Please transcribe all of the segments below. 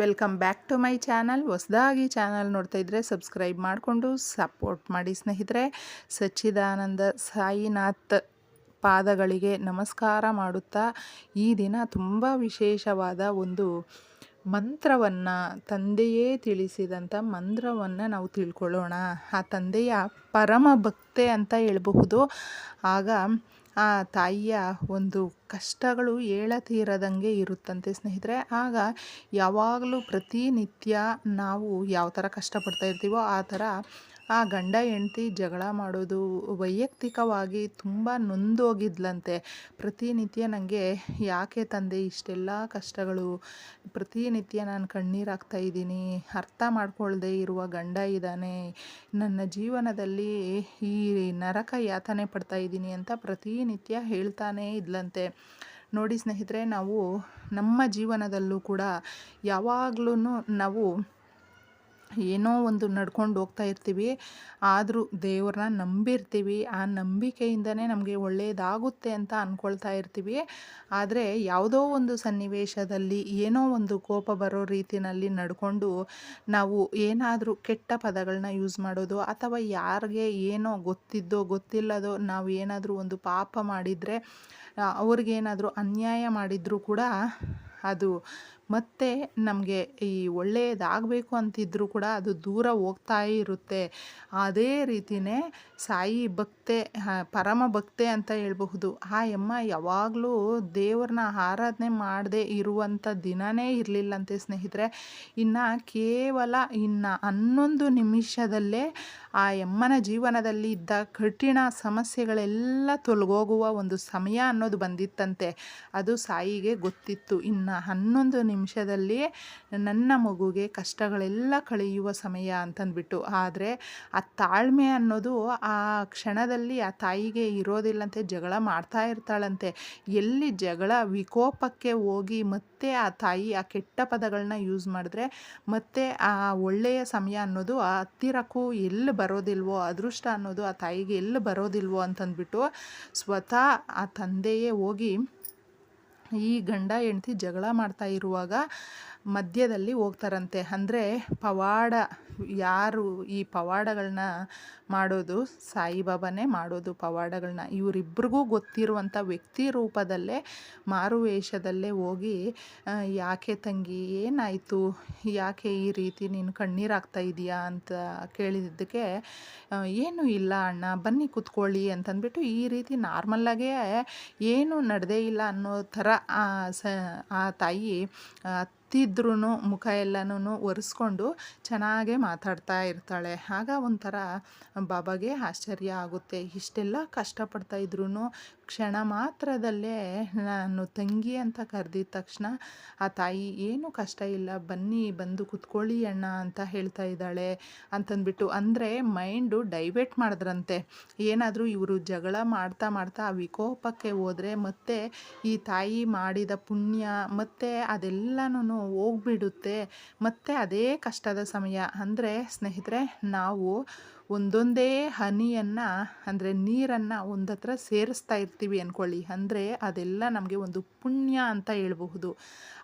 Welcome back to my channel. ಹೊಸದಾಗಿ channel ನೋಡ್ತಾ ಇದ್ದರೆ ಸಬ್ಸ್ಕ್ರೈಬ್ ಮಾಡಿಕೊಂಡು ಸಪೋರ್ಟ್ ಮಾಡಿ ಸ್ನೇಹಿತರೆ. ಸಚ್ಚಿದಾನಂದ ಸಾಯಿನಾಥ್ ಪಾದಗಳಿಗೆ ನಮಸ್ಕಾರ ಮಾಡುತ್ತಾ ಈ ದಿನ ತುಂಬ ವಿಶೇಷವಾದ ಒಂದು ಮಂತ್ರವನ್ನು ತಂದೆಯೇ ತಿಳಿಸಿದಂಥ ಮಂತ್ರವನ್ನು ನಾವು ತಿಳ್ಕೊಳ್ಳೋಣ. ಆ ತಂದೆಯ ಪರಮ ಭಕ್ತೆ ಅಂತ ಹೇಳಬಹುದು. ಆಗ ಆ ತಾಯಿಯ ಒಂದು ಕಷ್ಟಗಳು ಹೇಳತೀರದಂಗೆ ಇರುತ್ತಂತೆ ಸ್ನೇಹಿತರೆ. ಆಗ ಯಾವಾಗಲೂ ಪ್ರತಿನಿತ್ಯ ನಾವು ಯಾವ ಥರ ಕಷ್ಟಪಡ್ತಾ ಇರ್ತೀವೋ ಆ ಥರ ಆ ಗಂಡ ಹೆಂಡ್ತಿ ಜಗಳ ಮಾಡೋದು ವೈಯಕ್ತಿಕವಾಗಿ ತುಂಬ ನೊಂದೋಗಿದ್ಲಂತೆ. ಪ್ರತಿನಿತ್ಯ ನನಗೆ ಯಾಕೆ ತಂದೆ ಇಷ್ಟೆಲ್ಲ ಕಷ್ಟಗಳು? ಪ್ರತಿನಿತ್ಯ ನಾನು ಕಣ್ಣೀರಾಗ್ತಾ ಇದ್ದೀನಿ. ಅರ್ಥ ಮಾಡ್ಕೊಳ್ಳದೆ ಇರುವ ಗಂಡ ಇದ್ದಾನೆ. ನನ್ನ ಜೀವನದಲ್ಲಿ ಈ ನರಕ ಯಾತನೆ ಪಡ್ತಾ ಇದ್ದೀನಿ ಅಂತ ಪ್ರತಿನಿತ್ಯ ಹೇಳ್ತಾನೇ ಇದ್ಲಂತೆ. ನೋಡಿ ಸ್ನೇಹಿತರೆ, ನಾವು ನಮ್ಮ ಜೀವನದಲ್ಲೂ ಕೂಡ ಯಾವಾಗಲೂ ನಾವು ಏನೋ ಒಂದು ನಡ್ಕೊಂಡು ಹೋಗ್ತಾ ಇರ್ತೀವಿ. ಆದರೂ ದೇವ್ರನ್ನ ನಂಬಿರ್ತೀವಿ. ಆ ನಂಬಿಕೆಯಿಂದನೇ ನಮಗೆ ಒಳ್ಳೆಯದಾಗುತ್ತೆ ಅಂತ ಅಂದ್ಕೊಳ್ತಾ ಇರ್ತೀವಿ. ಆದರೆ ಯಾವುದೋ ಒಂದು ಸನ್ನಿವೇಶದಲ್ಲಿ ಏನೋ ಒಂದು ಕೋಪ ಬರೋ ರೀತಿಯಲ್ಲಿ ನಡ್ಕೊಂಡು ನಾವು ಏನಾದರೂ ಕೆಟ್ಟ ಪದಗಳನ್ನ ಯೂಸ್ ಮಾಡೋದು ಅಥವಾ ಯಾರಿಗೆ ಏನೋ ಗೊತ್ತಿದ್ದೋ ಗೊತ್ತಿಲ್ಲದೋ ನಾವು ಏನಾದರೂ ಒಂದು ಪಾಪ ಮಾಡಿದರೆ ಅವ್ರಿಗೇನಾದರೂ ಅನ್ಯಾಯ ಮಾಡಿದರೂ ಕೂಡ ಅದು ಮತ್ತೆ ನಮಗೆ ಈ ಒಳ್ಳೆಯದಾಗಬೇಕು ಅಂತಿದ್ರೂ ಕೂಡ ಅದು ದೂರ ಹೋಗ್ತಾ ಇರುತ್ತೆ. ಅದೇ ರೀತಿಯೇ ಸಾಯಿ ಭಕ್ತೆ ಪರಮ ಭಕ್ತೆ ಅಂತ ಹೇಳಬಹುದು. ಆ ಯಮ್ಮ ಯಾವಾಗಲೂ ದೇವ್ರನ್ನ ಆರಾಧನೆ ಮಾಡದೇ ಇರುವಂಥ ದಿನವೇ ಇರಲಿಲ್ಲಂತೆ ಸ್ನೇಹಿತರೆ. ಇನ್ನು ಕೇವಲ ಇನ್ನು ಹನ್ನೊಂದು ನಿಮಿಷದಲ್ಲೇ ಆ ಯಮ್ಮನ ಜೀವನದಲ್ಲಿ ಇದ್ದ ಕಠಿಣ ಸಮಸ್ಯೆಗಳೆಲ್ಲ ತೊಲಗೋಗುವ ಒಂದು ಸಮಯ ಅನ್ನೋದು ಬಂದಿತ್ತಂತೆ. ಅದು ಸಾಯಿಗೆ ಗೊತ್ತಿತ್ತು. ಇನ್ನು ಹನ್ನೊಂದು ನಿಮಿಷದಲ್ಲಿ ನನ್ನ ಮಗುಗೆ ಕಷ್ಟಗಳೆಲ್ಲ ಕಳೆಯುವ ಸಮಯ ಅಂತಂದ್ಬಿಟ್ಟು. ಆದರೆ ಆ ತಾಳ್ಮೆ ಅನ್ನೋದು ಆ ಕ್ಷಣದಲ್ಲಿ ಆ ತಾಯಿಗೆ ಇರೋದಿಲ್ಲಂತೆ, ಜಗಳ ಮಾಡ್ತಾ ಇರ್ತಾಳಂತೆ. ಎಲ್ಲಿ ಜಗಳ, ವಿಕೋಪಕ್ಕೆ ಹೋಗಿ ಮತ್ತೆ ಆ ತಾಯಿ ಆ ಕೆಟ್ಟ ಪದಗಳನ್ನ ಯೂಸ್ ಮಾಡಿದ್ರೆ ಮತ್ತೆ ಆ ಒಳ್ಳೆಯ ಸಮಯ ಅನ್ನೋದು ಆ ಹತ್ತಿರಕ್ಕೂ ಎಲ್ಲಿ ಬರೋದಿಲ್ವೋ, ಅದೃಷ್ಟ ಅನ್ನೋದು ಆ ತಾಯಿಗೆ ಎಲ್ಲಿ ಬರೋದಿಲ್ವೋ ಅಂತಂದ್ಬಿಟ್ಟು ಸ್ವತಃ ಆ ತಂದೆಯೇ ಹೋಗಿ ಈ ಗಂಡ ಹೆಂಡ್ತಿ ಜಗಳ ಮಾಡ್ತಾ ಇರುವಾಗ ಮಧ್ಯದಲ್ಲಿ ಹೋಗ್ತಾರಂತೆ. ಅಂದರೆ ಪವಾಡ, ಯಾರು ಈ ಪವಾಡಗಳನ್ನ ಮಾಡೋದು, ಸಾಯಿಬಾಬಾನೇ ಮಾಡೋದು ಪವಾಡಗಳನ್ನ ಇವರಿಬ್ರಿಗೂ ಗೊತ್ತಿರುವಂಥ ವ್ಯಕ್ತಿ ರೂಪದಲ್ಲೇ, ಮಾರುವೇಷದಲ್ಲೇ ಹೋಗಿ ಯಾಕೆ ತಂಗಿ, ಏನಾಯಿತು? ಯಾಕೆ ಈ ರೀತಿ ನೀನು ಕಣ್ಣೀರಾಗ್ತಾ ಇದೆಯಾ? ಅಂತ ಕೇಳಿದ್ದಕ್ಕೆ ಏನೂ ಇಲ್ಲ ಅಣ್ಣ, ಬನ್ನಿ ಕೂತ್ಕೊಳ್ಳಿ ಅಂತಂದ್ಬಿಟ್ಟು ಈ ರೀತಿ ನಾರ್ಮಲ್ಲಾಗೇ ಏನು ನಡೆದೇ ಇಲ್ಲ ಅನ್ನೋ ಥರ ಸ, ಆ ತಾಯಿ ಹತ್ತಿದ್ರೂ ಮುಖ ಎಲ್ಲನೂ ಒರೆಸ್ಕೊಂಡು ಚೆನ್ನಾಗೇ ಮಾತಾಡ್ತಾ ಇರ್ತಾಳೆ. ಆಗ ಒಂಥರ ಬಾಬಾಗೆ ಆಶ್ಚರ್ಯ ಆಗುತ್ತೆ. ಇಷ್ಟೆಲ್ಲ ಕಷ್ಟಪಡ್ತಾ ಇದ್ರೂ ಕ್ಷಣ ಮಾತ್ರದಲ್ಲೇ ನಾನು ತಂಗಿ ಅಂತ ಕರೆದಿದ ತಕ್ಷಣ, ಆ ತಾಯಿ, ಏನೂ ಕಷ್ಟ ಇಲ್ಲ, ಬನ್ನಿ, ಬಂದು ಕುತ್ಕೊಳ್ಳಿ ಅಣ್ಣ ಅಂತ ಹೇಳ್ತಾ ಇದ್ದಾಳೆ ಅಂತಂದ್ಬಿಟ್ಟು, ಅಂದರೆ ಮೈಂಡು ಡೈವರ್ಟ್ ಮಾಡಿದ್ರಂತೆ. ಏನಾದರೂ ಇವರು ಜಗಳ ಮಾಡ್ತಾ ಮಾಡ್ತಾ ಆ ವಿಕೋಪಕ್ಕೆ ಹೋದರೆ ಮತ್ತೆ ಈ ತಾಯಿ ಮಾಡಿದ ಪುಣ್ಯ, ಮತ್ತೆ ಅದೆಲ್ಲನೂ ಹೋಗ್ಬಿಡುತ್ತೆ. ಮತ್ತೆ ಅದೇ ಕಷ್ಟದ ಸಮಯ. ಅಂದರೆ, ಸ್ನೇಹಿತರೆ, ನಾವು ಒಂದೊಂದೇ ಹನಿಯನ್ನು ಅಂದರೆ ನೀರನ್ನು ಒಂದತ್ರ ಸೇರಿಸ್ತಾ ಇರ್ತೀವಿ ಅಂದ್ಕೊಳ್ಳಿ ಅಂದರೆ ಅದೆಲ್ಲ ನಮಗೆ ಒಂದು ಪುಣ್ಯ ಅಂತ ಹೇಳಬಹುದು.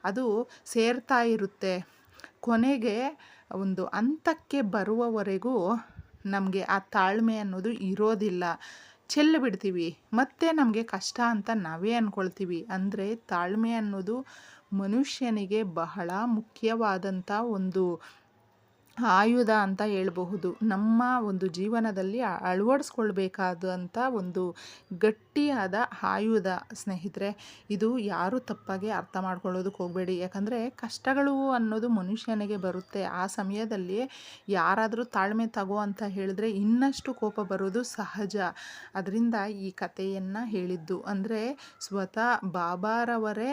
ಅದು ಸೇರ್ತಾ ಇರುತ್ತೆ. ಕೊನೆಗೆ ಒಂದು ಹಂತಕ್ಕೆ ಬರುವವರೆಗೂ ನಮಗೆ ಆ ತಾಳ್ಮೆ ಅನ್ನೋದು ಇರೋದಿಲ್ಲ. ಚೆಲ್ಲಿ ಬಿಡ್ತೀವಿ. ಮತ್ತೆ ನಮಗೆ ಕಷ್ಟ ಅಂತ ನಾವೇ ಅಂದ್ಕೊಳ್ತೀವಿ ಅಂದರೆ ತಾಳ್ಮೆ ಅನ್ನೋದು ಮನುಷ್ಯನಿಗೆ ಬಹಳ ಮುಖ್ಯವಾದಂಥ ಒಂದು ಆಯುಧ ಅಂತ ಹೇಳಬಹುದು. ನಮ್ಮ ಒಂದು ಜೀವನದಲ್ಲಿ ಅಳವಡಿಸ್ಕೊಳ್ಬೇಕಾದಂಥ ಒಂದು ಗಟ್ಟಿಯಾದ ಆಯುಧ ಸ್ನೇಹಿತರೆ, ಇದು ಯಾರು ತಪ್ಪಾಗಿ ಅರ್ಥ ಮಾಡ್ಕೊಳ್ಳೋದಕ್ಕೆ ಹೋಗಬೇಡಿ. ಯಾಕಂದರೆ ಕಷ್ಟಗಳು ಅನ್ನೋದು ಮನುಷ್ಯನಿಗೆ ಬರುತ್ತೆ. ಆ ಸಮಯದಲ್ಲಿ ಯಾರಾದರೂ ತಾಳ್ಮೆ ತಗೋ ಅಂತ ಹೇಳಿದ್ರೆ ಇನ್ನಷ್ಟು ಕೋಪ ಬರೋದು ಸಹಜ. ಅದರಿಂದ ಈ ಕಥೆಯನ್ನು ಹೇಳಿದ್ದು. ಅಂದರೆ ಸ್ವತಃ ಬಾಬಾರವರೇ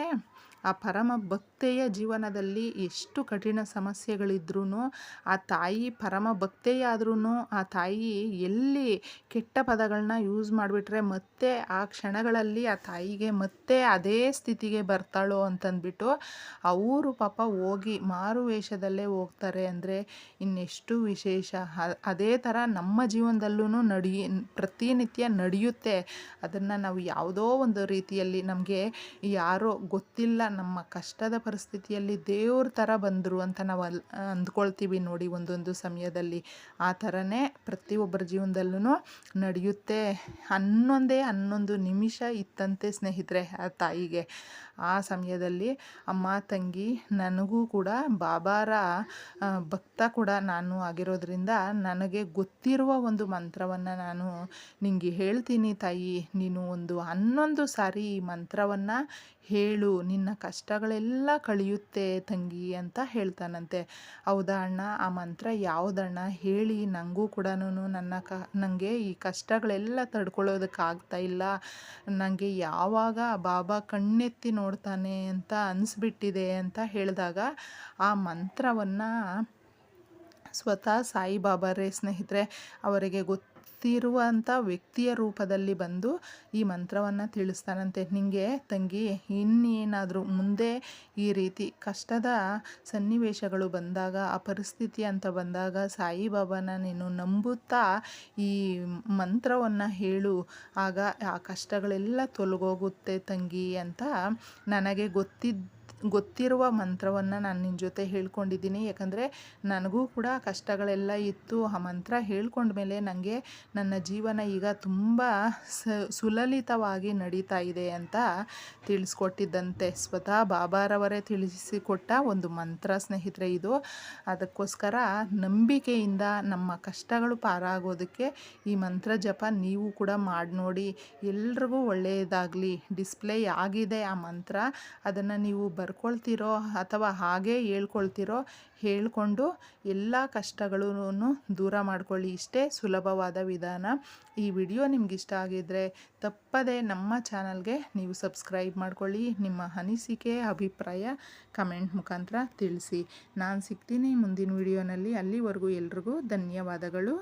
ಆ ಪರಮ ಭಕ್ತೆಯ ಜೀವನದಲ್ಲಿ ಎಷ್ಟು ಕಠಿಣ ಸಮಸ್ಯೆಗಳಿದ್ರೂ ಆ ತಾಯಿ ಪರಮ ಭಕ್ತೆಯಾದ್ರೂ ಆ ತಾಯಿ ಎಲ್ಲಿ ಕೆಟ್ಟ ಪದಗಳನ್ನ ಯೂಸ್ ಮಾಡಿಬಿಟ್ರೆ ಮತ್ತೆ ಆ ಕ್ಷಣಗಳಲ್ಲಿ ಆ ತಾಯಿಗೆ ಮತ್ತೆ ಅದೇ ಸ್ಥಿತಿಗೆ ಬರ್ತಾಳೋ ಅಂತಂದ್ಬಿಟ್ಟು ಅವರು ಪಾಪ ಹೋಗಿ ಮಾರು ವೇಷದಲ್ಲೇ ಹೋಗ್ತಾರೆ ಅಂದರೆ ಇನ್ನೆಷ್ಟು ವಿಶೇಷ. ಅದೇ ಥರ ನಮ್ಮ ಜೀವನದಲ್ಲೂ ನಡಿ, ಪ್ರತಿನಿತ್ಯ ನಡೆಯುತ್ತೆ. ಅದನ್ನು ನಾವು ಯಾವುದೋ ಒಂದು ರೀತಿಯಲ್ಲಿ ನಮಗೆ ಯಾರೋ ಗೊತ್ತಿಲ್ಲ ನಮ್ಮ ಕಷ್ಟದ ಪರಿಸ್ಥಿತಿಯಲ್ಲಿ ದೇವ್ರ ಥರ ಬಂದರು ಅಂತ ನಾವು ಅಲ್ಲಿ ಅಂದ್ಕೊಳ್ತೀವಿ ನೋಡಿ ಒಂದೊಂದು ಸಮಯದಲ್ಲಿ. ಆ ಥರನೇ ಪ್ರತಿಯೊಬ್ಬರ ಜೀವನದಲ್ಲೂ ನಡೆಯುತ್ತೆ. ಹನ್ನೊಂದೇ ಹನ್ನೊಂದು ನಿಮಿಷ ಇತ್ತಂತೆ ಸ್ನೇಹಿತರೆ, ಆ ತಾಯಿಗೆ. ಆ ಸಮಯದಲ್ಲಿ ಅಮ್ಮ, ತಂಗಿ, ನನಗೂ ಕೂಡ, ಬಾಬಾರ ಭಕ್ತ ಕೂಡ ನಾನು ಆಗಿರೋದ್ರಿಂದ ನನಗೆ ಗೊತ್ತಿರುವ ಒಂದು ಮಂತ್ರವನ್ನು ನಾನು ನಿಮಗೆ ಹೇಳ್ತೀನಿ ತಾಯಿ. ನೀನು ಒಂದು ಹನ್ನೊಂದು ಸಾರಿ ಈ ಮಂತ್ರವನ್ನು ಹೇಳು. ನಿನ್ನ ಕಷ್ಟಗಳೆಲ್ಲ ಕಳೆಯುತ್ತೆ ತಂಗಿ ಅಂತ ಹೇಳ್ತಾನಂತೆ. ಹೌದಾ ಅಣ್ಣ? ಆ ಮಂತ್ರ ಯಾವುದಣ್ಣ? ಹೇಳಿ. ನನಗೂ ಕೂಡ ನನ್ನ ಕ ನನಗೆ ಈ ಕಷ್ಟಗಳೆಲ್ಲ ತಡ್ಕೊಳ್ಳೋದಕ್ಕಾಗ್ತಾ ಇಲ್ಲ. ನನಗೆ ಯಾವಾಗ ಬಾಬಾ ಕಣ್ಣೆತ್ತಿ ನೋಡ್ತಾನೆ ಅಂತ ಅನಿಸ್ಬಿಟ್ಟಿದೆ ಅಂತ ಹೇಳಿದಾಗ ಆ ಮಂತ್ರವನ್ನು ಸ್ವತಃ ಸಾಯಿಬಾಬಾರೇ ಸ್ನೇಹಿತರೆ, ಅವರಿಗೆ ಗೊತ್ತಿರುವಂಥ ವ್ಯಕ್ತಿಯ ರೂಪದಲ್ಲಿ ಬಂದು ಈ ಮಂತ್ರವನ್ನು ತಿಳಿಸ್ತಾನಂತೆ. ನಿಮಗೆ ತಂಗಿ, ಇನ್ನೇನಾದರೂ ಮುಂದೆ ಈ ರೀತಿ ಕಷ್ಟದ ಸನ್ನಿವೇಶಗಳು ಬಂದಾಗ ಆ ಪರಿಸ್ಥಿತಿ ಅಂತ ಬಂದಾಗ ಸಾಯಿಬಾಬಾನ ನೀನು ನಂಬುತ್ತಾ ಈ ಮಂತ್ರವನ್ನು ಹೇಳು. ಆಗ ಆ ಕಷ್ಟಗಳೆಲ್ಲ ತೊಲಗೋಗುತ್ತೆ ತಂಗಿ ಅಂತ ನನಗೆ ಗೊತ್ತಿದ್ದ ಗೊತ್ತಿರುವ ಮಂತ್ರವನ್ನು ನಾನು ನಿನ್ನ ಜೊತೆ ಹೇಳ್ಕೊಂಡಿದ್ದೀನಿ. ಯಾಕಂದರೆ ನನಗೂ ಕೂಡ ಕಷ್ಟಗಳೆಲ್ಲ ಇತ್ತು. ಆ ಮಂತ್ರ ಹೇಳ್ಕೊಂಡ್ಮೇಲೆ ನನಗೆ ನನ್ನ ಜೀವನ ಈಗ ತುಂಬ ಸುಲಲಿತವಾಗಿ ನಡೀತಾ ಇದೆ ಅಂತ ತಿಳಿಸ್ಕೊಟ್ಟಿದ್ದಂತೆ. ಸ್ವತಃ ಬಾಬಾರವರೇ ತಿಳಿಸಿಕೊಟ್ಟ ಒಂದು ಮಂತ್ರ ಸ್ನೇಹಿತರೆ ಇದು. ಅದಕ್ಕೋಸ್ಕರ ನಂಬಿಕೆಯಿಂದ ನಮ್ಮ ಕಷ್ಟಗಳು ಪಾರಾಗೋದಕ್ಕೆ ಈ ಮಂತ್ರ ಜಪ ನೀವು ಕೂಡ ಮಾಡಿ ನೋಡಿ ಎಲ್ರಿಗೂ ಒಳ್ಳೆಯದಾಗಲಿ ಡಿಸ್ಪ್ಲೇ ಆಗಿದೆ ಆ ಮಂತ್ರ. ಅದನ್ನು ನೀವು ಬರ್ಕೊಳ್ತಿರೋ ಅಥವಾ ಹಾಗೇ ಹೇಳ್ಕೊಳ್ತಿರೋ ಹೇಳಿಕೊಂಡು ಎಲ್ಲ ಕಷ್ಟಗಳೂ ದೂರ ಮಾಡ್ಕೊಳ್ಳಿ. ಇಷ್ಟೇ ಸುಲಭವಾದ ವಿಧಾನ. ಈ ವಿಡಿಯೋ ನಿಮ್ಗೆ ಇಷ್ಟ ಆಗಿದ್ದರೆ ತಪ್ಪದೇ ನಮ್ಮ ಚಾನಲ್ಗೆ ನೀವು ಸಬ್ಸ್ಕ್ರೈಬ್ ಮಾಡ್ಕೊಳ್ಳಿ. ನಿಮ್ಮ ಅನಿಸಿಕೆ, ಅಭಿಪ್ರಾಯ ಕಮೆಂಟ್ ಮುಖಾಂತರ ತಿಳಿಸಿ. ನಾನು ಸಿಗ್ತೀನಿ ಮುಂದಿನ ವಿಡಿಯೋನಲ್ಲಿ. ಅಲ್ಲಿವರೆಗೂ ಎಲ್ರಿಗೂ ಧನ್ಯವಾದಗಳು.